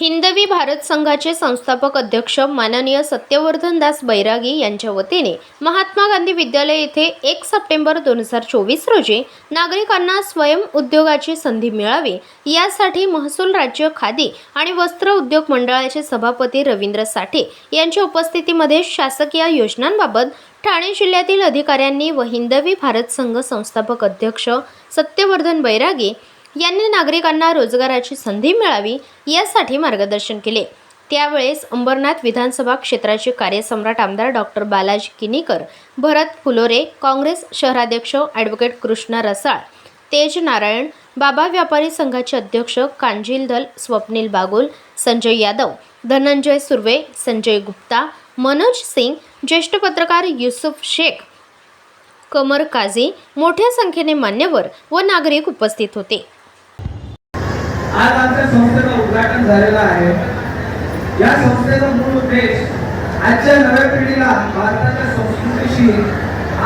हिंदवी भारत संघाचे संस्थापक अध्यक्ष माननीय दास बैरागी यांच्या वतीने महात्मा गांधी विद्यालय येथे एक सप्टेंबर दोन हजार चोवीस रोजी नागरिकांना स्वयं उद्योगाची संधी मिळावी यासाठी महसूल राज्य खादी आणि वस्त्र उद्योग मंडळाचे सभापती रवींद्र साठे यांच्या उपस्थितीमध्ये शासकीय योजनांबाबत ठाणे जिल्ह्यातील अधिकाऱ्यांनी व हिंदवी भारत संघ संस्थापक अध्यक्ष सत्यवर्धन बैरागी यांनी नागरिकांना रोजगाराची संधी मिळावी यासाठी मार्गदर्शन केले त्यावेळेस अंबरनाथ विधानसभा क्षेत्राचे कार्यसम्राट आमदार डॉक्टर बालाजी किनीकर भरत फुलोरे काँग्रेस शहराध्यक्ष ॲडव्होकेट कृष्णा रसाळ तेज नारायण बाबा व्यापारी संघाचे अध्यक्ष कांजील दल स्वप्नील बागुल संजय यादव धनंजय सुर्वे संजय गुप्ता मनोज सिंग ज्येष्ठ पत्रकार युसुफ शेख कमर काझी मोठ्या संख्येने मान्यवर व नागरिक उपस्थित होते आज आमच्या संस्थेचं उद्घाटन झालेलं आहे या संस्थेचा मूळ उद्देश आजच्या नव्या पिढीला भारताच्या संस्कृतीशी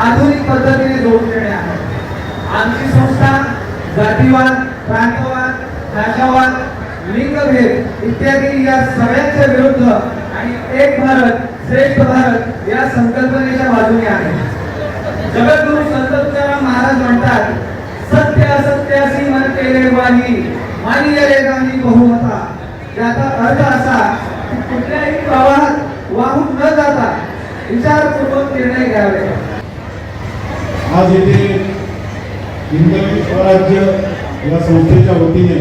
आधुनिक पद्धतीने जोडून देणे आहे आमची संस्था जातीवाद प्रांतवाद भाषावाद लिंगभेद इत्यादी या सगळ्यांच्या विरुद्ध आणि एक भारत श्रेष्ठ भारत या संकल्पनेच्या बाजूने आहे जगद्गुरु संत महाराज म्हणतात सत्य असत्याशी मन केले वाणी माननीय गांधी बहुमता याचा अर्थ असा की कुठल्याही प्रवाहात वाहून न जाता विचारपूर्वक निर्णय घ्यावे आज येथे हिंदवी स्वराज्य या संस्थेच्या वतीने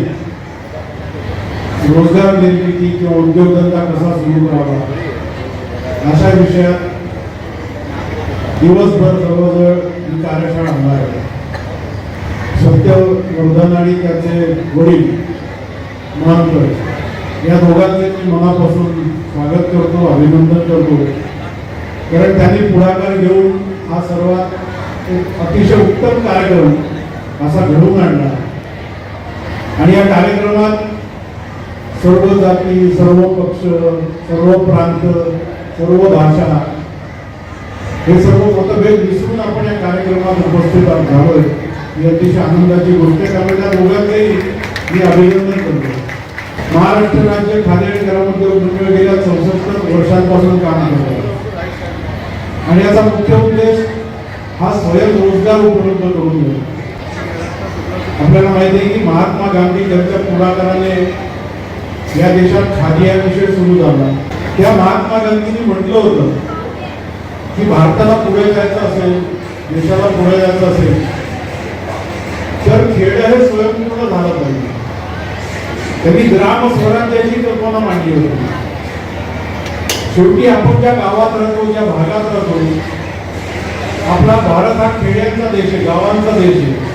रोजगार निर्मिती किंवा उद्योगधंदा कसा सुरू करावा अशा विषयात दिवसभर जवळजवळ ही कार्यशाळा होणार आहे सत्यवर्धन आणि त्याचे वडील महंत या दोघांचे मी मनापासून स्वागत करतो अभिनंदन करतो कारण त्यांनी पुढाकार घेऊन हा सर्वात एक अतिशय उत्तम कार्यक्रम असा घडवून आणला आणि या कार्यक्रमात सर्व जाती सर्व पक्ष सर्व प्रांत सर्व भाषा हे सर्व मतभेद विसरून आपण या कार्यक्रमात उपस्थित झालोय ही अतिशय आनंदाची गोष्ट त्यामुळे त्या मी अभिनंदन करतो महाराष्ट्र राज्य खाद्य आणि ग्रामोद्योग गेल्या चौसष्ट वर्षांपासून काम करत आणि याचा मुख्य उद्देश हा स्वयंरोजगार उपलब्ध करून आपल्याला माहिती आहे की महात्मा गांधी यांच्या पुढाकाराने या देशात खादी हा विषय सुरू झाला त्या महात्मा गांधींनी म्हटलं होतं की भारताला पुढे जायचं असेल देशाला पुढे जायचं असेल तर खेडं हे स्वयंपूर्ण झालं पाहिजे त्यांनी ग्राम स्वराज्याची कल्पना मांडली होती शेवटी आपण ज्या गावात राहतो ज्या भागात राहतो आपला भारत हा खेड्यांचा देश आहे गावांचा देश आहे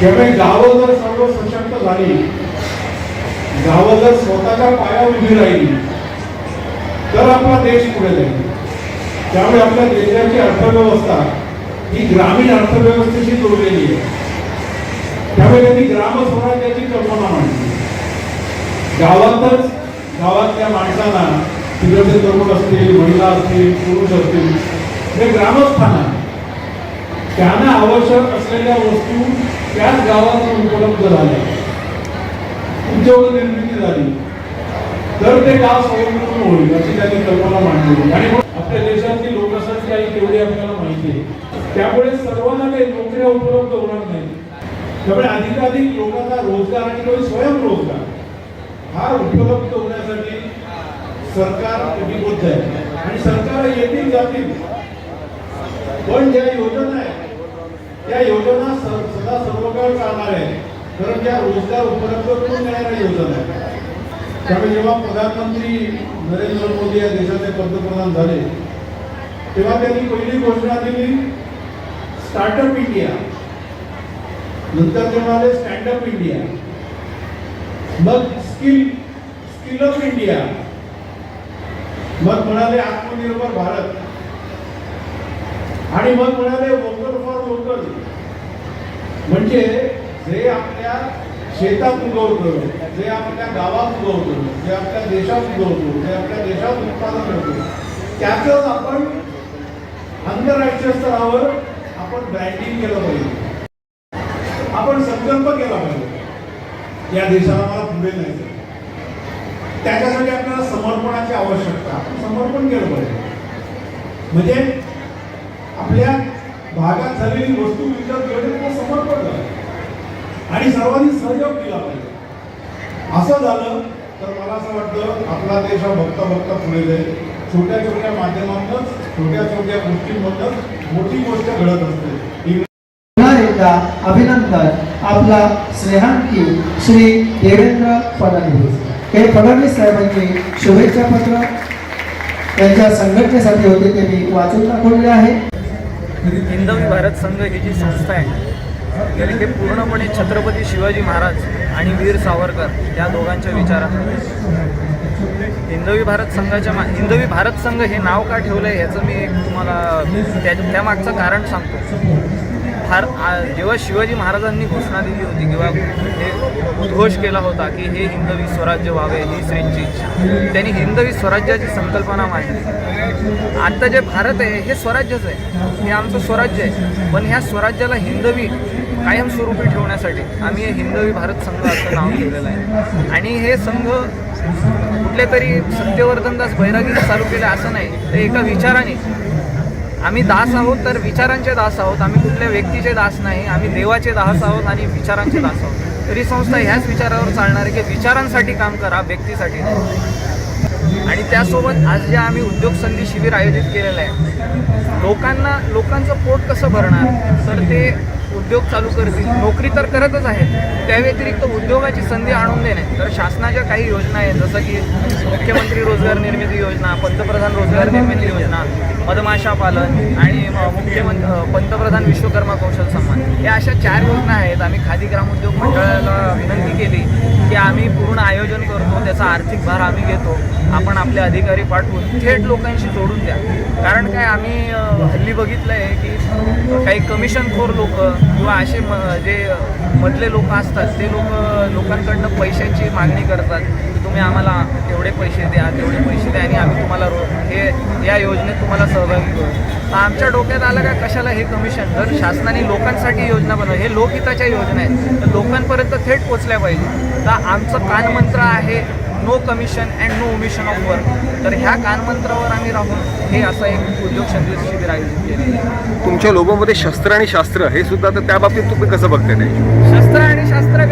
त्यामुळे गावं जर सर्व सशक्त झाली गाव जर स्वतःच्या पाया उभी राहिली तर आपला देश पुढे जाईल त्यामुळे आपल्या देशाची अर्थव्यवस्था ही ग्रामीण अर्थव्यवस्थेशी जोडलेली आहे त्यामुळे त्यांनी ग्रामस्वराज्याची कल्पना मांडली गावातच गावातल्या माणसांना तिकडचे तरुण असतील महिला असतील पुरुष असतील हे ग्रामस्थान आहे त्यांना आवश्यक असलेल्या वस्तू त्याच गावात उपलब्ध झाल्या उद्योग निर्मिती झाली तर ते गाव स्वयंपूर्ण होईल अशी त्यांनी कल्पना मांडली आणि आपल्या देशातली लोकसंख्या ही तेवढी आपल्याला माहिती आहे त्यामुळे सर्वांना काही नोकऱ्या उपलब्ध होणार नाही त्यामुळे अधिकाधिक लोकांना रोजगार आणि स्वयंरोजगार हा उपलब्ध होण्यासाठी सरकार कटिबद्ध आहे आणि सरकार येतील जातील पण ज्या योजना आहे त्या योजना सदा सर्वकाळ चालणार आहे कारण त्या रोजगार उपलब्ध करून देणाऱ्या योजना आहे त्यामुळे जेव्हा प्रधानमंत्री नरेंद्र मोदी या देशाचे पंतप्रधान झाले तेव्हा त्यांनी पहिली घोषणा दिली स्टार्टअप इंडिया नंतर ते म्हणाले स्टँड अप इंडिया मग स्किल स्किल ऑफ इंडिया मग म्हणाले आत्मनिर्भर भारत आणि मग म्हणाले वोकल फॉर वोकल म्हणजे जे आपल्या शेतात उगवत जे आपल्या गावात उगवत जे आपल्या देशात उगवतो जे आपल्या देशात उत्पादन होतो त्याच आपण आंतरराष्ट्रीय स्तरावर आपण ब्रँडिंग केलं पाहिजे आपण संकल्प केला पाहिजे या देशाला मला पुढे जायचं त्याच्यासाठी आपल्याला समर्पणाची आवश्यकता समर्पण केलं पाहिजे म्हणजे आपल्या भागात झालेली वस्तू विचार केली समर्पण झालं आणि सर्वांनी सहयोग केला पाहिजे असं झालं तर मला असं वाटतं आपला देश हा बघता बघता पुढे जाईल छोट्या छोट्या माध्यमातूनच छोट्या छोट्या गोष्टींमधनच मोठी गोष्ट घडत असते अभिनंदन आपला स्नेहांकी श्री देवेंद्र फडणवीस हे फडणवीस साहेबांचे शुभेच्छा पत्र त्यांच्या संघटनेसाठी होते ते मी वाचून दाखवले आहे हिंदवी भारत संघ ही जी संस्था आहे गेली पूर्णपणे छत्रपती शिवाजी महाराज आणि वीर सावरकर या दोघांच्या विचारात हिंदवी भारत संघाच्या मा हिंदवी भारत संघ हे नाव का ठेवलं आहे याचं मी एक तुम्हाला त्या त्यामागचं कारण सांगतो फार जेव्हा शिवाजी महाराजांनी घोषणा दिली होती किंवा हे उद्घोष केला होता की हे हिंदवी स्वराज्य व्हावे ही त्यांची इच्छा त्यांनी हिंदवी स्वराज्याची संकल्पना मांडली आत्ता जे भारत आहे हे स्वराज्यच आहे हे आमचं स्वराज्य आहे पण ह्या स्वराज्याला हिंदवी कायमस्वरूपी ठेवण्यासाठी आम्ही हे हिंदवी भारत संघ असं नाव दिलेलं आहे आणि हे संघ कुठल्या तरी सत्यवर्धनदास बैरागीने चालू केलं असं नाही ते एका विचाराने आम्ही दास आहोत तर विचारांचे दास आहोत आम्ही कुठल्या व्यक्तीचे दास नाही आम्ही देवाचे दास आहोत आणि विचारांचे दास आहोत तरी संस्था ह्याच विचारावर चालणार आहे की विचारांसाठी काम करा व्यक्तीसाठी नाही आणि त्यासोबत आज जे आम्ही उद्योग संधी शिबिर आयोजित केलेलं आहे लोकांना लोकांचं पोट कसं भरणार तर ते उद्योग चालू करतील नोकरी तर करतच आहे त्या व्यतिरिक्त उद्योगाची संधी आणून देणे तर शासनाच्या काही योजना आहेत जसं की मुख्यमंत्री रोजगार निर्मिती योजना पंतप्रधान रोजगार निर्मिती योजना मधमाशा पालन आणि मुख्यमंत्री पंतप्रधान विश्वकर्मा कौशल सन्मान या अशा चार योजना आहेत आम्ही खादी ग्रामोद्योग मंडळाला विनंती केली की आम्ही पूर्ण आयोजन करतो त्याचा आर्थिक भार आम्ही घेतो आपण आपले अधिकारी पाठवून थेट लोकांशी जोडून द्या कारण काय आम्ही हल्ली बघितलं आहे की काही कमिशनखोर लोक किंवा असे म जे मधले लोक असतात ते लोक लोकांकडनं पैशांची मागणी करतात की तुम्ही आम्हाला एवढे पैसे द्या तेवढे पैसे द्या आणि आम्ही तुम्हाला रो हे या योजनेत तुम्हाला सहभागी करू आमच्या डोक्यात आलं का कशाला हे कमिशन तर शासनाने लोकांसाठी योजना बनव हे लोकहिताच्या योजना आहेत तर लोकांपर्यंत थेट पोचल्या पाहिजे तर आमचं कानमंत्र आहे no commission and no omission of work तर ह्या कानमंत्रावर आम्ही राहून हे असा एक उद्योग शिबिर आयोजित तुमच्या लोगोमध्ये शस्त्र आणि शास्त्र हे सुद्धा तर त्या बाबतीत तुम्ही कसं बघते शस्त्र आणि शास्त्र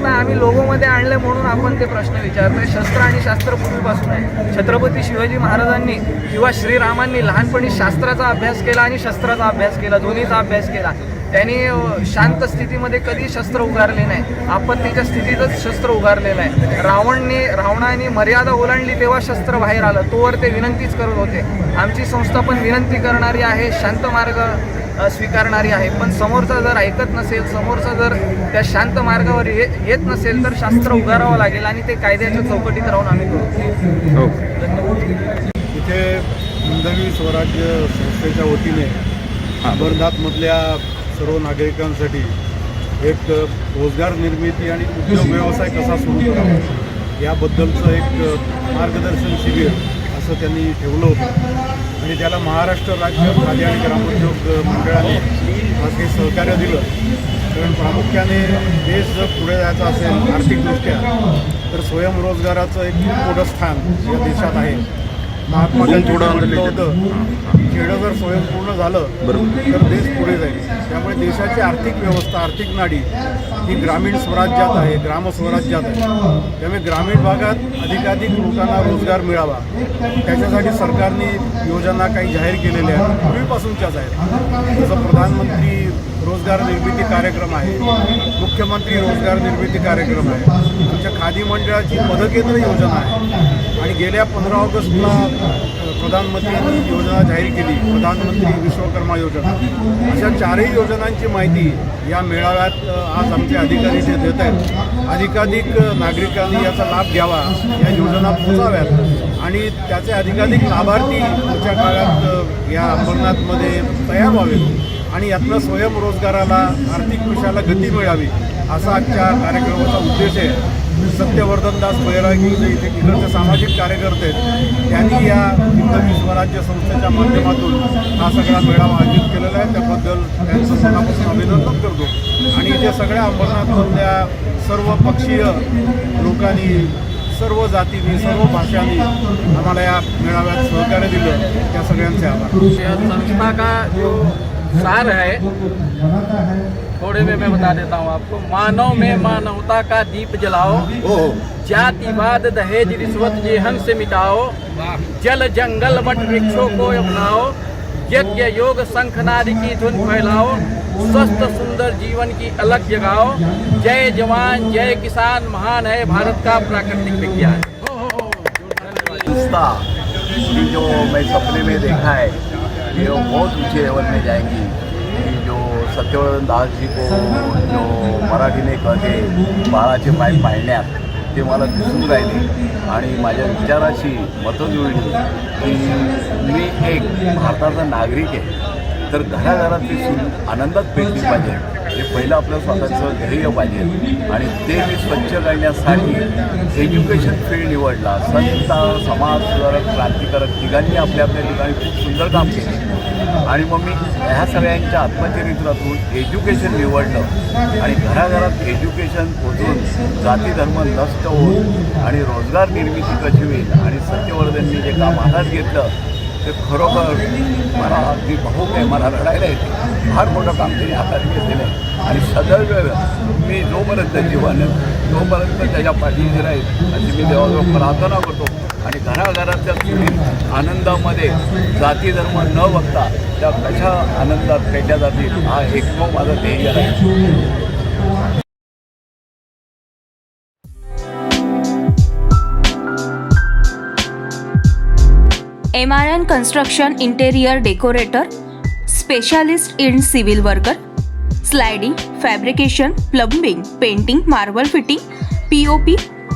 आता आम्ही लोगोमध्ये आणलं म्हणून आपण ते प्रश्न विचारतोय शस्त्र आणि शास्त्र पूर्वीपासून आहे छत्रपती शिवाजी महाराजांनी किंवा श्रीरामांनी लहानपणी शास्त्राचा अभ्यास केला आणि शस्त्राचा अभ्यास केला दोन्हीचा अभ्यास केला त्यांनी शांत स्थितीमध्ये कधी शस्त्र उगारले नाही आपण त्याच्या स्थितीतच शस्त्र उगारलेलं आहे रावणने रावणाने मर्यादा ओलांडली तेव्हा शस्त्र बाहेर आलं तोवर ते विनंतीच करत होते आमची संस्था पण विनंती करणारी आहे शांत मार्ग स्वीकारणारी आहे पण समोरचा जर ऐकत नसेल समोरचा जर त्या शांत मार्गावर ये येत नसेल तर शास्त्र उगारावं लागेल आणि ते कायद्याच्या चौकटीत राहून आम्ही करू इथे हिंदवी स्वराज्य संस्थेच्या वतीने वर्धातमधल्या सर्व नागरिकांसाठी एक रोजगार निर्मिती आणि उद्योग व्यवसाय कसा सुरू करावा याबद्दलचं एक मार्गदर्शन शिबिर असं त्यांनी ठेवलं होतं म्हणजे त्याला महाराष्ट्र राज्य खादी आणि ग्रामोद्योग मंडळाने खासगी सहकार्य दिलं कारण प्रामुख्याने देश जर पुढे जायचा असेल आर्थिकदृष्ट्या तर स्वयंरोजगाराचं एक मोठं स्थान या देशात आहे महात्मा गांधी होतं खेडं जर स्वयंपूर्ण झालं तर देश पुढे जाईल त्यामुळे देशाची आर्थिक व्यवस्था आर्थिक नाडी ही ग्रामीण स्वराज्यात आहे ग्रामस्वराज्यात आहे त्यामुळे ग्रामीण भागात अधिकाधिक लोकांना रोजगार मिळावा त्याच्यासाठी सरकारने योजना काही जाहीर केलेल्या आहेत पूर्वीपासूनच्याच आहेत जसं प्रधानमंत्री रोजगार निर्मिती कार्यक्रम आहे मुख्यमंत्री रोजगार निर्मिती कार्यक्रम आहे आमच्या खादी मंडळाची पदकेंद्र योजना आहे आणि गेल्या पंधरा ऑगस्टला प्रधानमंत्री योजना जाहीर केली प्रधानमंत्री विश्वकर्मा योजना अशा चारही योजनांची माहिती या मेळाव्यात आज आमचे अधिकारी जे देत आहेत अधिकाधिक नागरिकांनी याचा लाभ घ्यावा या योजना पोचाव्यात आणि त्याचे अधिकाधिक लाभार्थी पुढच्या काळात या अंबरनाथमध्ये तयार व्हावेत आणि यातनं स्वयंरोजगाराला आर्थिक विषयाला गती मिळावी असा आजच्या कार्यक्रमाचा उद्देश आहे सत्यवर्धनदास बैरागी जे इथे तिकडचे सामाजिक कार्यकर्ते आहेत त्यांनी या हिंदवी स्वराज्य संस्थेच्या माध्यमातून हा सगळा मेळावा आयोजित केलेला आहे त्याबद्दल त्यांचं मनापासून अभिनंदन करतो आणि इथे सगळ्या अंबरनाथमधल्या सर्व पक्षीय लोकांनी सर्व जातींनी सर्व भाषांनी आम्हाला या मेळाव्यात सहकार्य दिलं त्या सगळ्यांचे आभार का जो सार है थोड़े में मैं बता देता हूँ आपको मानव में मानवता का दीप जलाओ जातिवाद दहेज रिश्वत जेहन से मिटाओ जल जंगल वट वृक्षों को अपनाओ यज्ञ योग शंखनाद की धुन फैलाओ स्वस्थ सुंदर जीवन की अलग जगाओ जय जवान जय किसान महान है भारत का प्राकृतिक विज्ञान जो मैं सपने में देखा है ये बहुत ऊँचे लेवल में जाएंगी जो दास जी को जो मराठीने कहे बाळाचे पाय पाळण्यात ते मला दिसून राहिले आणि माझ्या विचाराशी मतं जुळली की मी एक भारताचा नागरिक आहे तर घराघरात ती सूर आनंदात पेटली पाहिजे हे पहिलं आपलं स्वतःचं ध्येय पाहिजे आणि ते मी स्वच्छ करण्यासाठी एज्युकेशन फील्ड निवडला संत समाजकारक क्रांतिकारक तिघांनी आपल्या आपल्या ठिकाणी खूप सुंदर काम केले आणि मग मी ह्या सगळ्यांच्या आत्मचरित्रातून एज्युकेशन निवडलं आणि घराघरात एज्युकेशन पोचून जाती धर्म नष्ट होऊन आणि रोजगार निर्मिती कशी होईल आणि सत्यवर्धननी जे काम हातात घेतलं ते खरोखर मला अगदी भाऊक आहे मला रडायला येते फार मोठं काम त्यांनी हातात घेतलेलं आहे आणि सदैव मी जोपर्यंत जीवन जोपर्यंत त्याच्या पाठीशी राहील आणि मी देवाजवळ प्रार्थना करतो आणि घराघरातल्या तुम्ही आनंदामध्ये जाती धर्म न बघता त्या कशा आनंदात पेटल्या जातील हा एकमेव माझं ध्येय आहे MRN Construction Interior Decorator, Specialist in Civil Worker, Sliding, Fabrication, Plumbing, Painting, Marble Fitting, POP,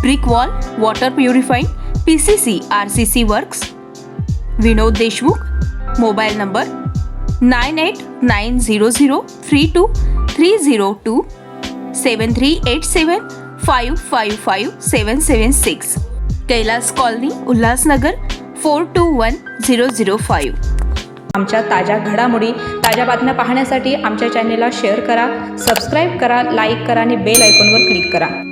Brick Wall, Water Purifying, PCC, RCC Works. Vinod Deshmukh, Mobile Number 9890032302 73875555776, Kailas Colony, Ulhasnagar, four two one zero zero five आमच्या ताज्या घडामोडी ताज्या बातम्या पाहण्यासाठी आमच्या चॅनेलला share करा subscribe करा लाईक करा आणि बेल आयकॉनवर क्लिक करा